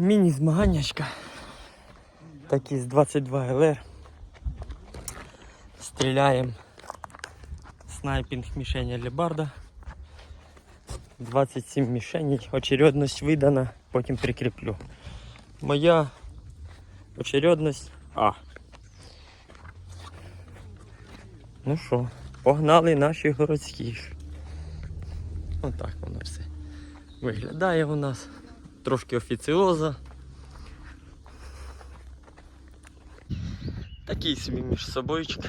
Міні-змаганнячка. Такі з 22 ЛР. Стріляємо. Снайпінг мішені Лебарда. 27 мішеней. Очередність видана, потім прикріплю. Моя очередність А. Ну що, погнали наші городські. Отак воно все виглядає у нас. Трошки офіціоза. Такий собі між собойчик.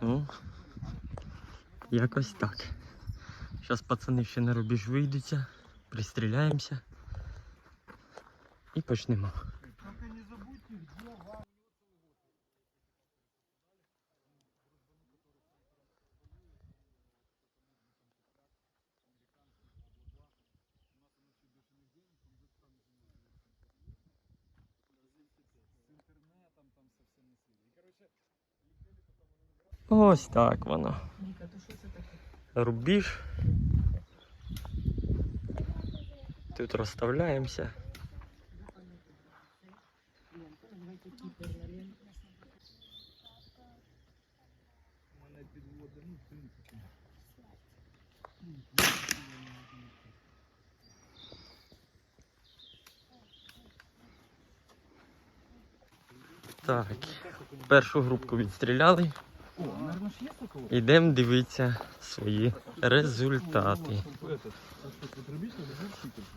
Ну, якось так. Зараз пацани ще на рубіж вийдуться, пристріляємося і почнемо. Ось так воно. Рубіж. Тут розставляємося. Так, першу групку відстріляли. Йдемо дивитися свої результати.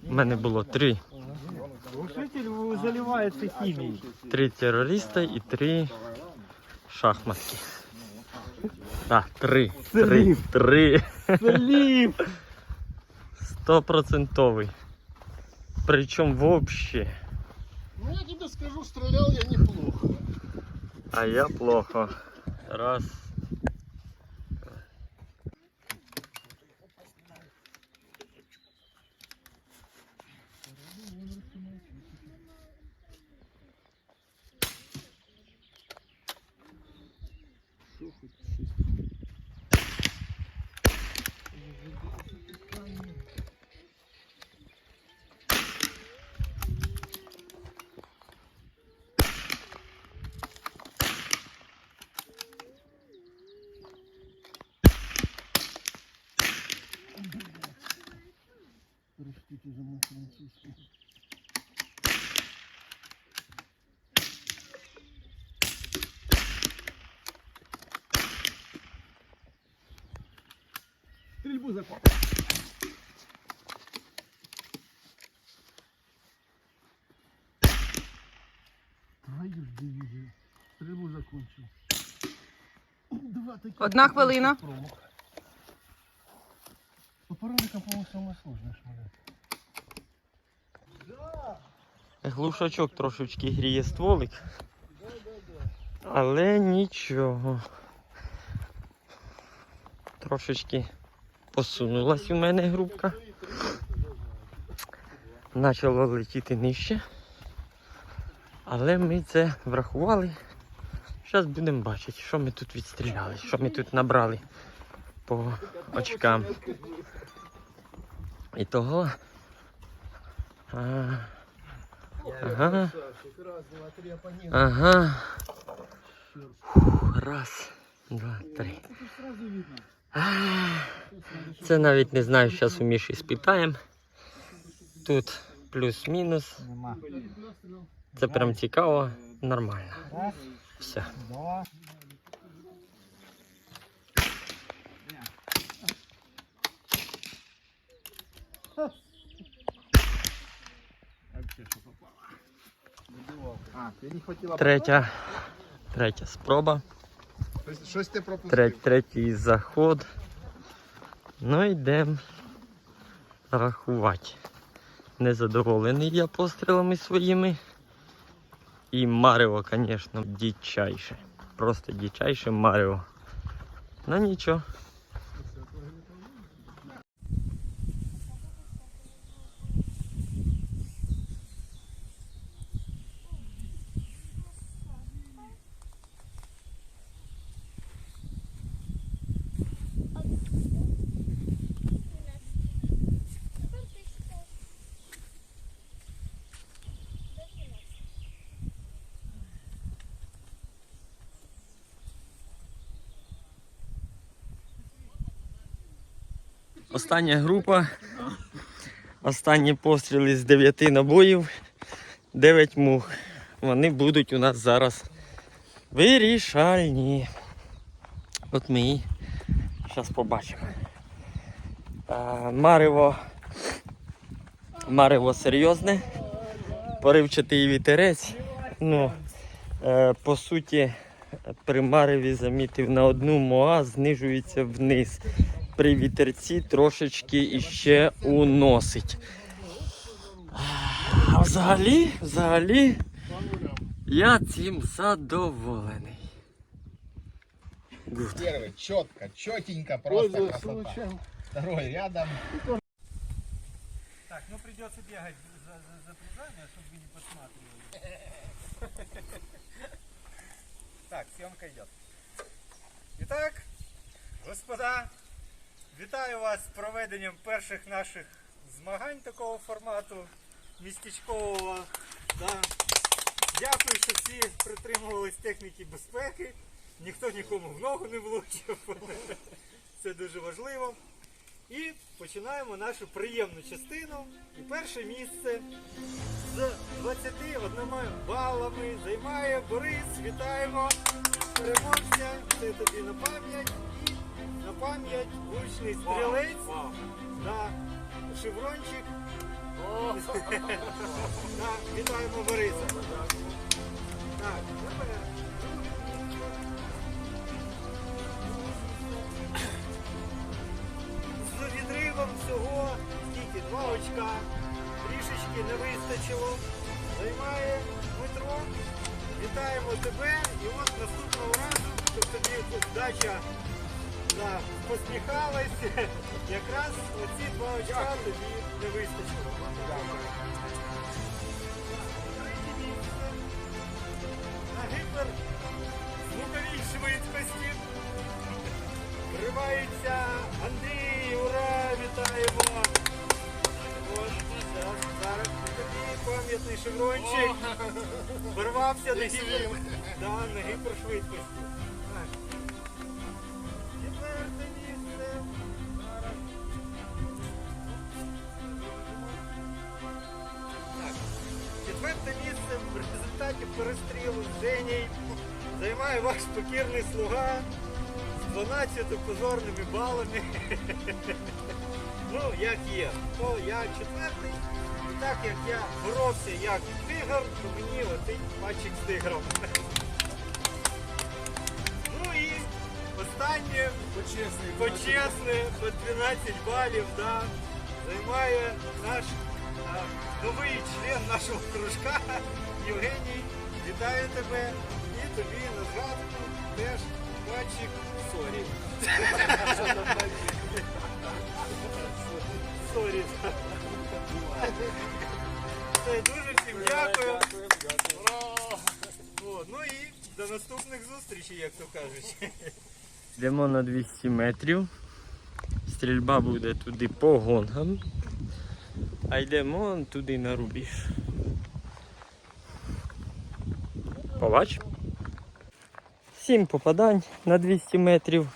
У мене було три, заливается химией. три терориста і три шахматки. Так, три. Три. Три. Слив! Стопроцентовий. Причому вообще. Ну я тебе скажу, стрелял я неплохо. А я плохо. Раз. За мой. Стрельбу закон. Твою ж дивизию. Стрельбу закончил. Два таких. Одна хвилина. По пароликам, по-моему, самое сложное шмалять. Глушачок трошечки гріє стволик. Але нічого. Трошечки посунулась у мене групка. Почало летіти нижче. Але ми це врахували. Зараз будемо бачити, що ми тут відстріляли, що ми тут набрали по очкам. І того. А, Ага. Ага. Фух, Раз, два, три. Це навіть не знаю, зараз у Міші спитаємо. Тут плюс-мінус. Це прям цікаво, нормально. Все. два. А, ти не хватило. Третя. Третя спроба. Щось- ти пропустив. Треть, третій заход. Ну йдемо рахувати. Незадоволений я пострілами своїми. І Маріо, звісно, дичайше. Просто дичайше Маріо. Ну нічого. Остання група. Останні постріли з 9 набоїв. 9 мух. Вони будуть у нас зараз вирішальні. От ми і зараз побачимо. Марево. Марево серйозне. Поривчатий вітерець. Ну, е, по суті, при мареві замітив на одну моа знижується вниз При вітерці трошечки іще уносить. А взагалі, взагалі, я цим задоволений. Good. Первый, четко, четенько, просто Пользуясь красота. случаем. Второй рядом. Так, ну придется бегать за, за, за призами, чтобы вы не подсматривали. Так, съемка идет. Итак, господа, вітаю вас з проведенням перших наших змагань такого формату містечкового. Да. Дякую, що всі притримувались техніки безпеки. Ніхто нікому в ногу не влучив. Це дуже важливо. І починаємо нашу приємну частину. І перше місце з 21 балами займає Борис. Вітаємо переможця. Це тобі на пам'ять. І на пам'ять влучний стрілець. Да. Шеврончик. Вітаємо Бориса. Так, тепер очка. Трішечки не вистачило. Займає Дмитро. Вітаємо тебе. І от наступного разу, щоб тобі вдача дача да, посміхалась. Якраз оці два очка тобі не вистачило. Шеврончик. На гіпер, да, на. Так. Четверте місце. Зараз. Четверте місце в результаті перестрілу з Женєю займає ваш покірний слуга з 12 позорними балами. Ну, як є. То я четвертий. І так як я боровся як тигр, то мені летить патчик з тигром. ну і останнє Почесний. почесне по 12 балів, да, займає наш а, новий член нашого кружка Євгеній. Вітаю тебе і тобі на згадку теж патчик сорі. Сорі. Дуже всім дякую. Ну і до наступних зустрічей, як то кажуть. Йдемо на 200 метрів. Стрільба буде туди по гонгам. А йдемо туди на рубіж. Побач. Сім попадань на 200 метрів.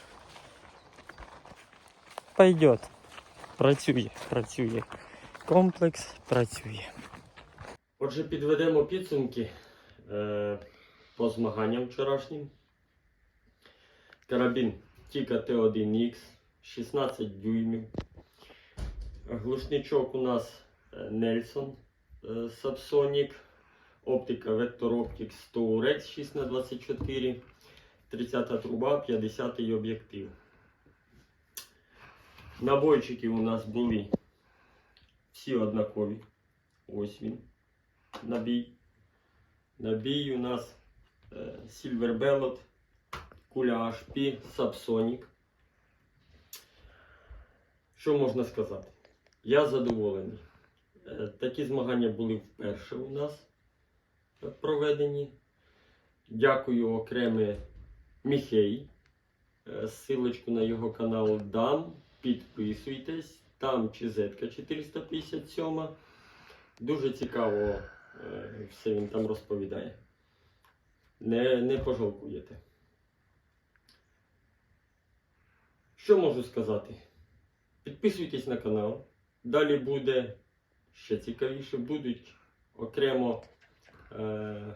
Пойдет. Працює, працює. Комплекс працює. Отже, підведемо підсумки е, по змаганням вчорашнім. Карабін Тіка Т1Х 16 дюймів. Глушничок у нас е, Нельсон е, Subsonic. Оптика Vector Optics 100 Rex 6х24. 30 труба, 50 об'єктив. Набойчики у нас були всі однакові. Ось він. Набій. Набій у нас е, Silver Bellot куля HP Subsonic. Що можна сказати? Я задоволений. Е, Такі змагання були вперше у нас е, проведені. Дякую окреме Міхей. Силочку на його канал дам. Підписуйтесь. Там чизетка 457. Дуже цікаво е, все він там розповідає. Не, не пожалкуєте. Що можу сказати? Підписуйтесь на канал. Далі буде ще цікавіше, будуть окремо е,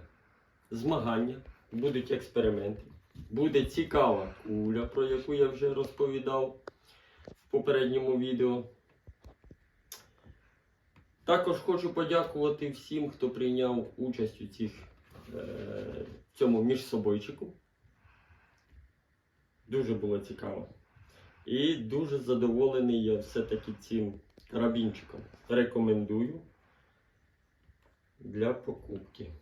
змагання, будуть експерименти. Буде цікава куля, про яку я вже розповідав в попередньому відео. Також хочу подякувати всім, хто прийняв участь у цих, е, цьому міжсобойчику. Дуже було цікаво. І дуже задоволений я все-таки цим карабінчиком. Рекомендую для покупки.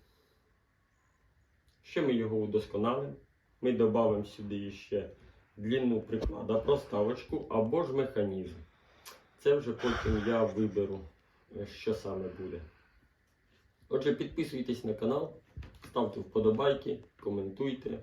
Ще ми його удосконалимо. Ми додамо сюди ще длину приклада, проставочку або ж механізм. Це вже потім я виберу, е, що саме буде. Отже, підписуйтесь на канал, ставте вподобайки, коментуйте.